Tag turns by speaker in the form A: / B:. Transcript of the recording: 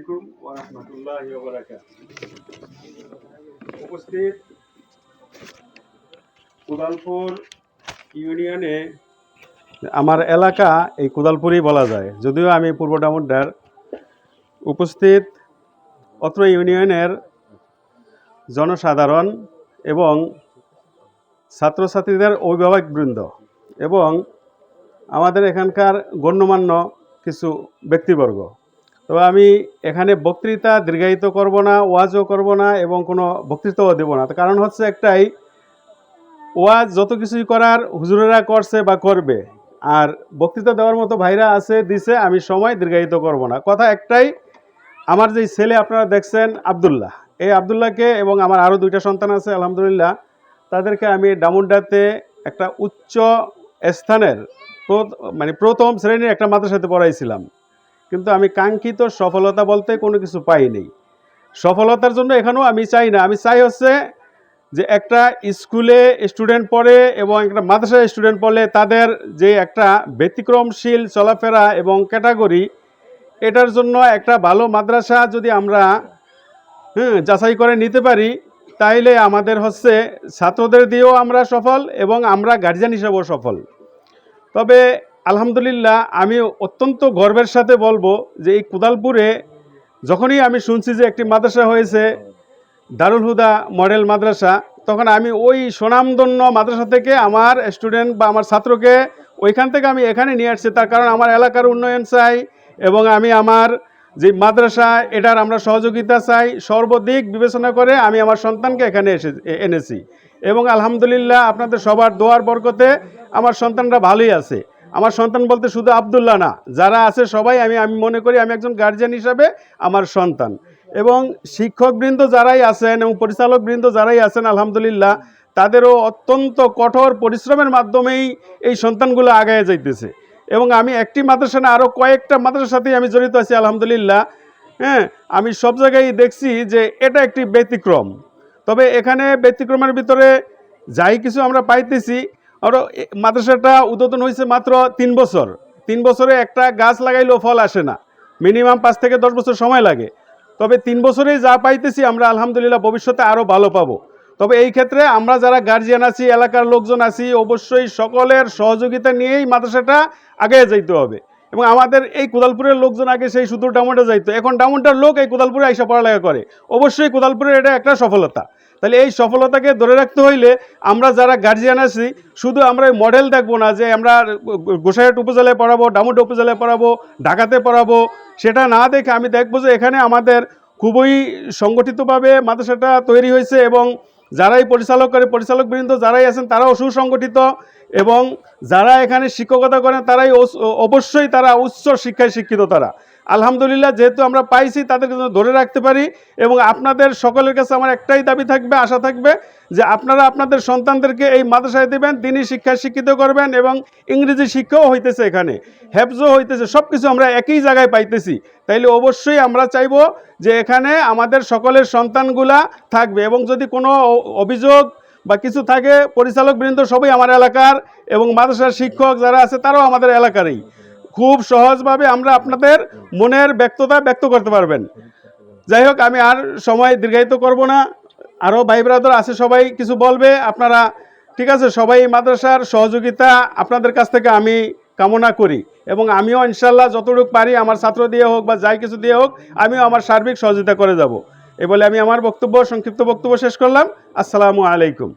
A: আলাইকুম ওয়া রাহমাতুল্লাহি ওয়া বারাকাতুহু। উপস্থিত কুদালপুর ইউনিয়নে আমার এলাকা এই কুদালপুরই বলা যায়। যদিও আমি পূর্ব ডামুড্ডার উপস্থিত অত্র ইউনিয়নের জনসাধারণ এবং ছাত্রছাত্রীদের অভিভাবকবৃন্দ এবং আমাদের এখানকার গণ্যমান্য কিছু ব্যক্তিবর্গ। তবে আমি এখানে বক্তৃতা দীর্ঘায়িত করব না, ওয়াজও করব না এবং কোনো বক্তৃতাও দেব না। কারণ হচ্ছে একটাই, ওয়াজ যত কিছুই করার হুজুরেরা করছে বা করবে, আর বক্তৃতা দেওয়ার মতো ভাইরা আছে, দিছে, আমি সময় দীর্ঘায়িত করব না। কথা একটাই, আমার যেই ছেলে আপনারা দেখছেন, আবদুল্লাহ। এই আবদুল্লাহকে এবং আমার আরও দুইটা সন্তান আছে, আলহামদুলিল্লাহ, তাদেরকে আমি ডামুড্ডাতে একটা উচ্চ স্থানের মানে প্রথম শ্রেণির একটা মাদ্রাসাতে পড়াইছিলাম। কিন্তু আমি কাঙ্ক্ষিত সফলতা বলতে কোনো কিছু পাইনি সফলতার জন্য এখানেও আমি চাই না। আমি চাই হচ্ছে যে একটা স্কুলে স্টুডেন্ট পড়ে এবং একটা মাদ্রাসায় স্টুডেন্ট পড়লে তাদের যে একটা ব্যতিক্রমশীল চলাফেরা এবং ক্যাটাগরি, এটার জন্য একটা ভালো মাদ্রাসা যদি আমরা হ্যাঁ যাচাই করে নিতে পারি, তাইলে আমাদের হচ্ছে ছাত্রদের দিয়েও আমরা সফল এবং আমরা গার্জিয়ান হিসাবেও সফল। তবে আলহামদুলিল্লাহ, আমি অত্যন্ত গর্বের সাথে বলব যে এই কুদালপুরে যখনই আমি শুনছি যে একটি মাদ্রাসা হয়েছে, দারুল হুদা মডেল মাদ্রাসা, তখন আমি ওই সুনামধন্য মাদ্রাসা থেকে আমার স্টুডেন্ট বা আমার ছাত্রকে ওইখান থেকে আমি এখানে নিয়ে আসছি। তার কারণ আমার এলাকার উন্নয়ন চাই এবং আমি আমার যে মাদ্রাসা, এটার আমরা সহযোগিতা চাই, সর্বদিক বিবেচনা করে আমি আমার সন্তানকে এখানে এসে এনেছি। এবং আলহামদুলিল্লাহ, আপনাদের সবার দোয়ার বরকতে আমার সন্তানরা ভালোই আছে। আমার সন্তান বলতে শুধু আবদুল্লাহ না, যারা আছে সবাই আমি আমি মনে করি আমি একজন গার্জিয়ান হিসাবে আমার সন্তান। এবং শিক্ষকবৃন্দ যারাই আছেন এবং পরিচালকবৃন্দ যারাই আছেন, আলহামদুলিল্লাহ, তাদেরও অত্যন্ত কঠোর পরিশ্রমের মাধ্যমেই এই সন্তানগুলো আগায় যাইতেছে। এবং আমি একটি মাদ্রাসা না আরও কয়েকটা মাদ্রাসার সাথেই আমি জড়িত আছি, আলহামদুলিল্লাহ। হ্যাঁ আমি সব জায়গায় দেখছি যে এটা একটি ব্যতিক্রম। তবে এখানে ব্যতিক্রমের ভিতরে যাই কিছু আমরা পাইতেছি আরও এ- মাদ্রাসাটা উদ্বোধন হয়েছে মাত্র তিন বছর। তিন বছরে একটা গাছ লাগাইলেও ফল আসে না। মিনিমাম পাঁচ থেকে দশ বছর সময় লাগে। তবে তিন বছরেই যা পাইতেছি আমরা আলহামদুলিল্লাহ ভবিষ্যতে আরও ভালো পাবো। তবে এই ক্ষেত্রে আমরা যারা গার্জিয়ান আছি, এলাকার লোকজন আছি, অবশ্যই সকলের সহযোগিতা নিয়েই মাদ্রাসাটা আগে যাইতে হবে। এবং আমাদের এই কোদালপুরের লোকজন আগে সেই শুধু ডামনটা যাইতো। এখন ডামনটার লোক এই কোদালপুরে আইসা পড়ালেখা করে। অবশ্যই কোদালপুরের এটা একটা সফলতা। তাহলে এই সফলতাকে ধরে রাখতে হইলে আমরা যারা গার্জিয়ান আছি, শুধু আমরা মডেল দেখব না যে আমরা গোসাইহাট উপজেলায় পড়াবো ডামুড্ডা উপজেলায় পড়াবো, ঢাকাতে পড়াবো, সেটা না দেখে আমি দেখব যে এখানে আমাদের খুবই সংগঠিতভাবে মাদ্রাসাটা তৈরি হয়েছে এবং যারাই পরিচালক করে পরিচালক বৃন্দ, যারাই আছেন তারাও সুসংগঠিত এবং যারা এখানে শিক্ষকতা করেন তারাই অবশ্যই তারা উচ্চ শিক্ষায় শিক্ষিত তারা। আলহামদুলিল্লাহ, যেহেতু আমরা পাইছি, তাদেরকে যেন ধরে রাখতে পারি এবং আপনাদের সকলের কাছে আমার একটাই দাবি থাকবে, আশা থাকবে যে আপনারা আপনাদের সন্তানদেরকে এই মাদ্রাসায় দেবেন তিনি শিক্ষায় শিক্ষিত করবেন এবং ইংরেজি শিক্ষাও হইতেছে এখানে, হেফজও হইতেছে সব কিছু আমরা একই জায়গায় পাইতেছি। তাইলে অবশ্যই আমরা চাইব যে এখানে আমাদের সকলের সন্তানগুলা থাকবে এবং যদি কোনো অভিযোগ বা কিছু থাকে, পরিচালক বৃন্দ সবই আমার এলাকার এবং মাদ্রাসার শিক্ষক যারা আছে, তারাও আমাদের এলাকারই। খুব সহজভাবে আমরা আপনাদের মনের ব্যক্ততা ব্যক্ত করতে পারবেন। যাই হোক, আমি আর সময় দীর্ঘায়িত করব না। আরও ভাই ব্রাদার আছে, সবাই কিছু বলবে? আপনারা, ঠিক আছে, সবাই মাদ্রাসার সহযোগিতা আপনাদের কাছ থেকে আমি কামনা করি এবং আমিও ইনশাল্লাহ যতটুকু পারি আমার ছাত্র দিয়ে হোক বা যাই কিছু দিয়ে হোক, আমিও আমার সার্বিক সহযোগিতা করে যাব। এ বলে আমি আমার বক্তব্য, সংক্ষিপ্ত বক্তব্য শেষ করলাম। আসসালামু আলাইকুম।